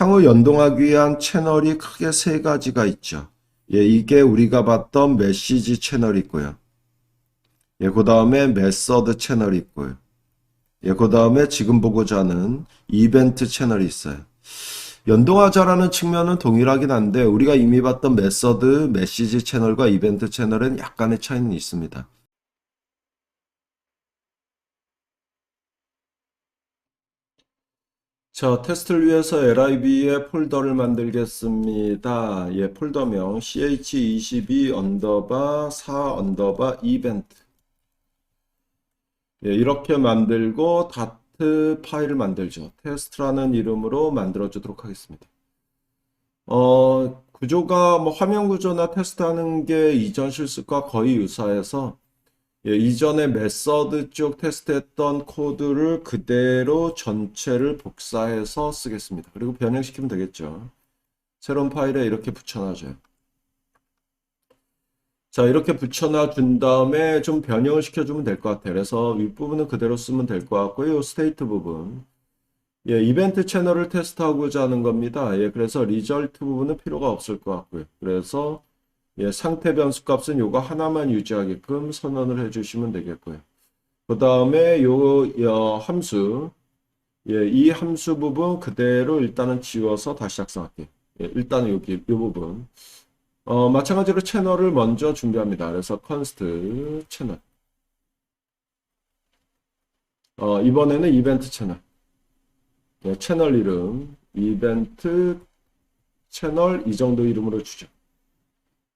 상호 연동하기 위한 채널이 크게 세 가지가 있죠. 예, 이게 우리가 봤던 메시지 채널이 있고요. 예, 그 다음에 메서드 채널이 있고요. 예, 그 다음에 지금 보고자 하는 이벤트 채널이 있어요. 연동하자라는 측면은 동일하긴 한데 우리가 이미 봤던 메서드, 메시지 채널과 이벤트 채널은 약간의 차이는 있습니다. 자, 테스트를 위해서 LIB에 폴더를 만들겠습니다. 예, 폴더명 ch22 언더바 4 언더바 이벤트. 예, 이렇게 만들고 다트 파일을 만들죠. 테스트라는 이름으로 만들어 주도록 하겠습니다. 어, 구조가 뭐 화면 구조나 테스트하는 게 이전 실습과 거의 유사해서 예, 이전에 메서드 쪽 테스트했던 코드를 그대로 전체를 복사해서 쓰겠습니다. 그리고 변형시키면 되겠죠. 새로운 파일에 이렇게 붙여놔줘요. 자, 이렇게 붙여놔 준 다음에 좀 변형을 시켜주면 될 것 같아요. 그래서 윗부분은 그대로 쓰면 될 것 같고요. 이 스테이트 부분. 예, 이벤트 채널을 테스트하고자 하는 겁니다. 예, 그래서 리절트 부분은 필요가 없을 것 같고요. 그래서 예, 상태 변수 값은 요거 하나만 유지하게끔 선언을 해주시면 되겠고요. 그 다음에 요, 요 함수, 예, 이 함수 부분 그대로 일단은 지워서 다시 작성할게요. 예, 일단은 여기 이 부분. 어, 마찬가지로 채널을 먼저 준비합니다. 그래서 const 채널. 어, 이번에는 이벤트 채널. 예, 채널 이름, 이벤트 채널 이 정도 이름으로 주죠.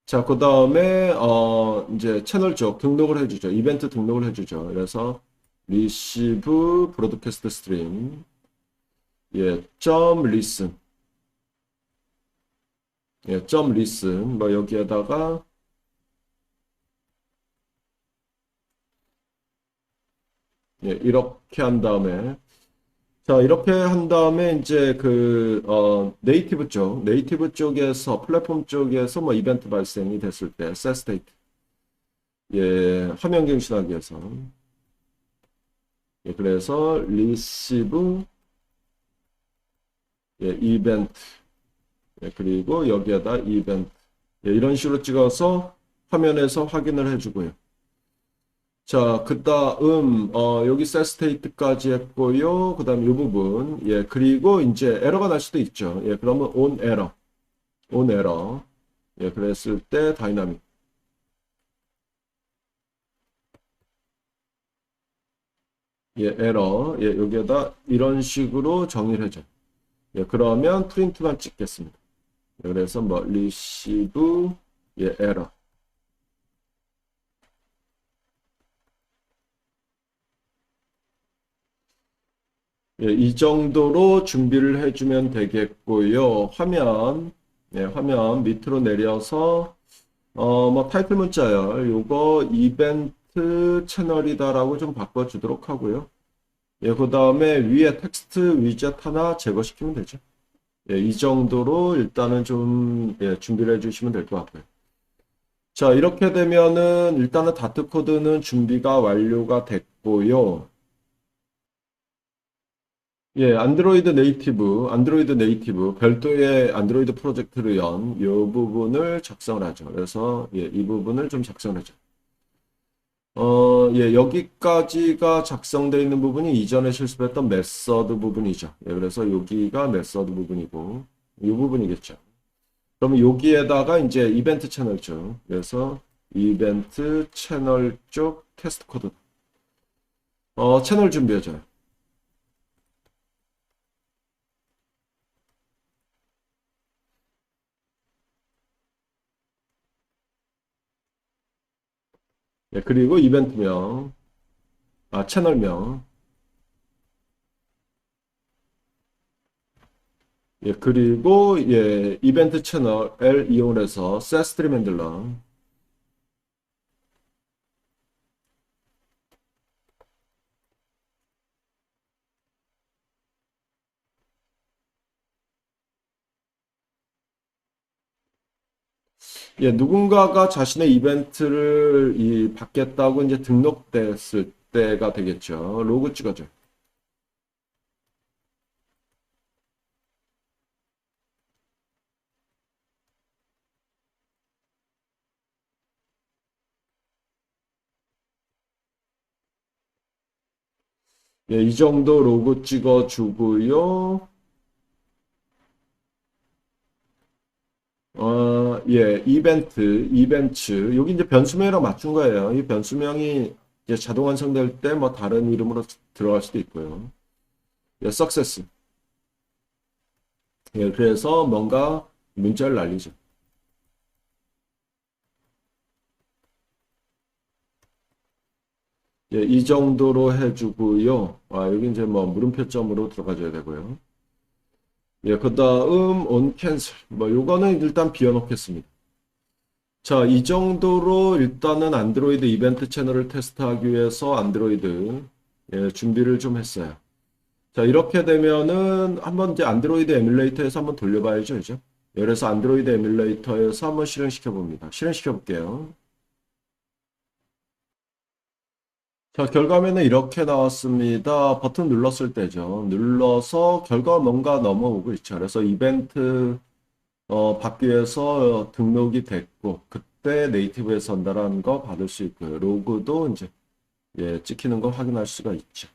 자, 그 다음에, 어, 이제 채널 쪽 등록을 해주죠. 이벤트 등록을 해주죠. 그래서, receive broadcast stream, 예, 점 listen, 예, 점 listen, 뭐, 여기에다가, 예, 이렇게 한 다음에, 자, 이렇게 한 다음에 이제 그, 어, 네이티브 쪽, 네이티브 쪽에서, 플랫폼 쪽에서 뭐 이벤트 발생이 됐을 때, set state. 예, 화면 갱신하기 위해서. 예, 그래서 receive, 예, 이벤트. 예, 그리고 여기에다 이벤트. 예, 이런 식으로 찍어서 화면에서 확인을 해주고요. 자, 그 다음, 어, 여기 set state까지 했고요. 그 다음 이 부분. 예, 그리고 이제 에러가 날 수도 있죠. 예, 그러면 on error. on error. 예, 그랬을 때 다이나믹. 예, 에러. 예, 여기에다 이런 식으로 정의를 해줘. 예, 그러면 프린트만 찍겠습니다. 예, 그래서 뭐, receive, 예, error. 예, 이 정도로 준비를 해주면 되겠고요. 화면, 예, 화면 밑으로 내려서, 어, 뭐, 타이틀 문자열, 요거 이벤트 채널이다라고 좀 바꿔주도록 하고요. 예, 그 다음에 위에 텍스트 위젯 하나 제거시키면 되죠. 예, 이 정도로 일단은 좀, 예, 준비를 해주시면 될 것 같고요. 자, 이렇게 되면은 일단은 다트 코드는 준비가 완료가 됐고요. 예, 안드로이드 네이티브, 안드로이드 네이티브, 별도의 안드로이드 프로젝트를 연 이 부분을 작성을 하죠. 그래서 예, 이 부분을 좀 작성을 하죠. 어, 예, 여기까지가 작성되어 있는 부분이 이전에 실습했던 메서드 부분이죠. 예, 그래서 여기가 메서드 부분이고, 이 부분이겠죠. 그러면 여기에다가 이제 이벤트 채널 쪽, 그래서 이벤트 채널 쪽 테스트 코드. 어, 채널 준비해줘요. 예, 그리고 이벤트명, 아, 채널명, 예, 그리고, 예, 이벤트 채널을 이용해서 셋스트림 핸들러, 예, 누군가가 자신의 이벤트를 이, 받겠다고 이제 등록됐을 때가 되겠죠. 로그 찍어줘. 예, 이 정도 로그 찍어주고요. 예, 이벤트, 이벤트. 여기 이제 변수명이랑 맞춘 거예요. 이 변수명이 이제 자동 완성될 때 뭐 다른 이름으로 들어갈 수도 있고요. 예, 석세스. 예, 그래서 뭔가 문자를 날리죠. 예, 이 정도로 해주고요. 아, 여기 이제 뭐 물음표점으로 들어가줘야 되고요. 예, 그 다음 on cancel. 뭐 요거는 일단 비워놓겠습니다. 자, 이 정도로 일단은 안드로이드 이벤트 채널을 테스트하기 위해서 안드로이드 예, 준비를 좀 했어요. 자, 이렇게 되면은 한번 이제 안드로이드 에뮬레이터에서 한번 돌려봐야죠, 이제. 예, 그래서 안드로이드 에뮬레이터에서 한번 실행시켜 봅니다. 실행시켜 볼게요. 자, 결과면은 이렇게 나왔습니다. 버튼 눌렀을 때죠. 눌러서 결과가 뭔가 넘어오고 있죠. 그래서 이벤트 어, 받기 위해서 등록이 됐고 그때 네이티브에 전달한 거 받을 수 있고요. 로그도 이제 예, 찍히는 거 확인할 수가 있죠.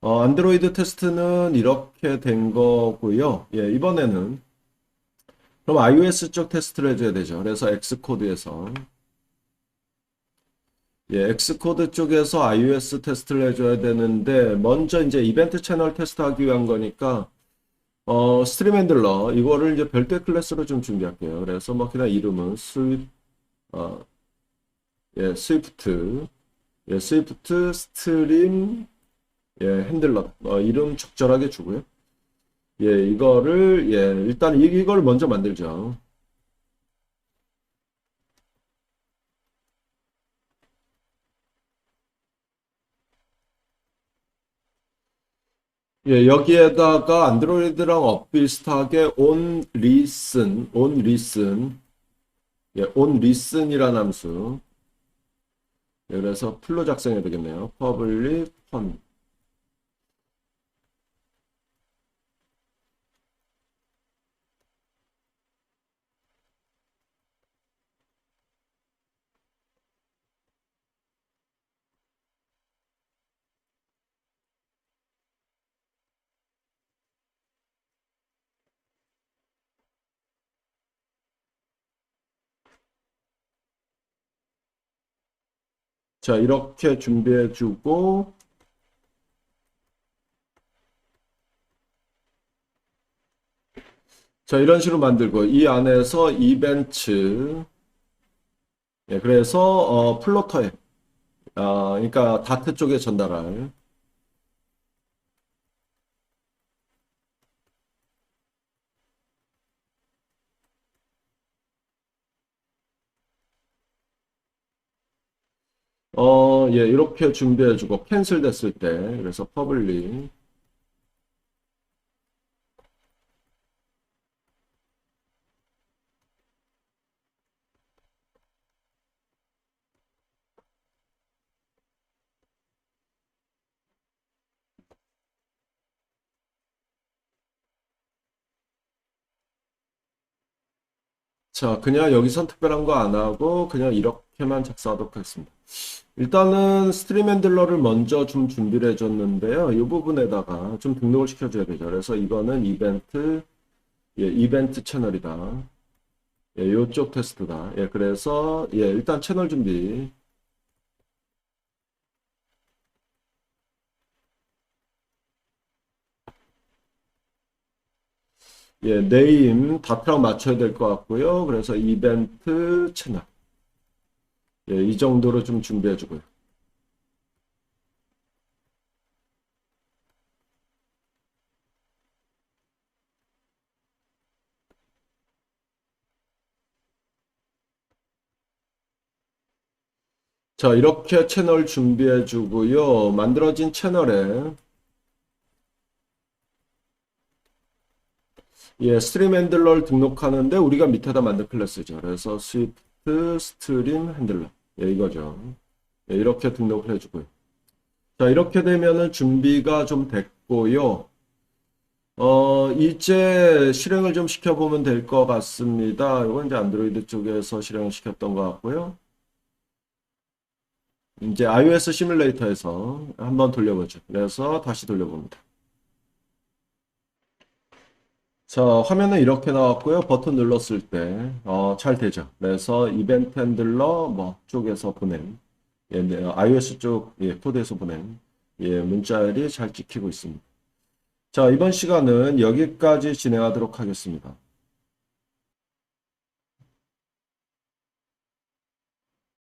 어, 안드로이드 테스트는 이렇게 된 거고요. 예, 이번에는 그럼 iOS 쪽 테스트를 해줘야 되죠. 그래서 엑스코드에서 예, 엑스코드 쪽에서 iOS 테스트를 해줘야 되는데 먼저 이제 이벤트 채널 테스트하기 위한 거니까 어, 스트림 핸들러 이거를 이제 별도의 클래스로 좀 준비할게요. 그래서 뭐 그냥 이름은 스위 어, 예, 스위프트 예, 스위프트 스트림 예, 핸들러 어, 이름 적절하게 주고요. 예, 이거를 예, 일단 이, 이걸 먼저 만들죠. 예, 여기에다가 안드로이드랑 엇비슷하게 on listen, on listen, 예, on listen이라는 함수. 예, 그래서 풀로 작성해야 되겠네요. public fun. 자, 이렇게 준비해 주고, 자, 이런 식으로 만들고, 이 안에서 이벤트, 예, 그래서, 어, 플로터에, 아, 그러니까 다트 쪽에 전달할, 어, 예, 이렇게 준비해 주고, 캔슬 됐을 때, 그래서 퍼블릭, 자, 그냥 여기선 특별한 거 안 하고 그냥 이렇게만 작성하도록 하겠습니다. 일단은 스트림 핸들러를 먼저 좀 준비를 해줬는데요. 이 부분에다가 좀 등록을 시켜줘야 되죠. 그래서 이거는 이벤트, 예, 이벤트 채널이다. 예, 요쪽 테스트다. 예, 그래서 예, 일단 채널 준비. 예, 네임 다트랑 맞춰야 될 것 같고요. 그래서 이벤트 채널. 예, 이 정도로 좀 준비해 주고요. 자, 이렇게 채널 준비해 주고요. 만들어진 채널에 예, 스트림 핸들러를 등록하는데 우리가 밑에다 만든 클래스죠. 그래서 스위프트 스트림 핸들러. 예, 이거죠. 예, 이렇게 등록을 해주고요. 자, 이렇게 되면은 준비가 좀 됐고요. 어, 이제 실행을 좀 시켜보면 될 것 같습니다. 이건 이제 안드로이드 쪽에서 실행을 시켰던 것 같고요. 이제 iOS 시뮬레이터에서 한번 돌려보죠. 그래서 다시 돌려봅니다. 자, 화면은 이렇게 나왔고요. 버튼 눌렀을 때, 어, 잘 되죠. 그래서 이벤트 핸들러, 뭐, 쪽에서 보낸, 예, 네, iOS 쪽, 예, 코드에서 보낸, 예, 문자열이 잘 찍히고 있습니다. 자, 이번 시간은 여기까지 진행하도록 하겠습니다.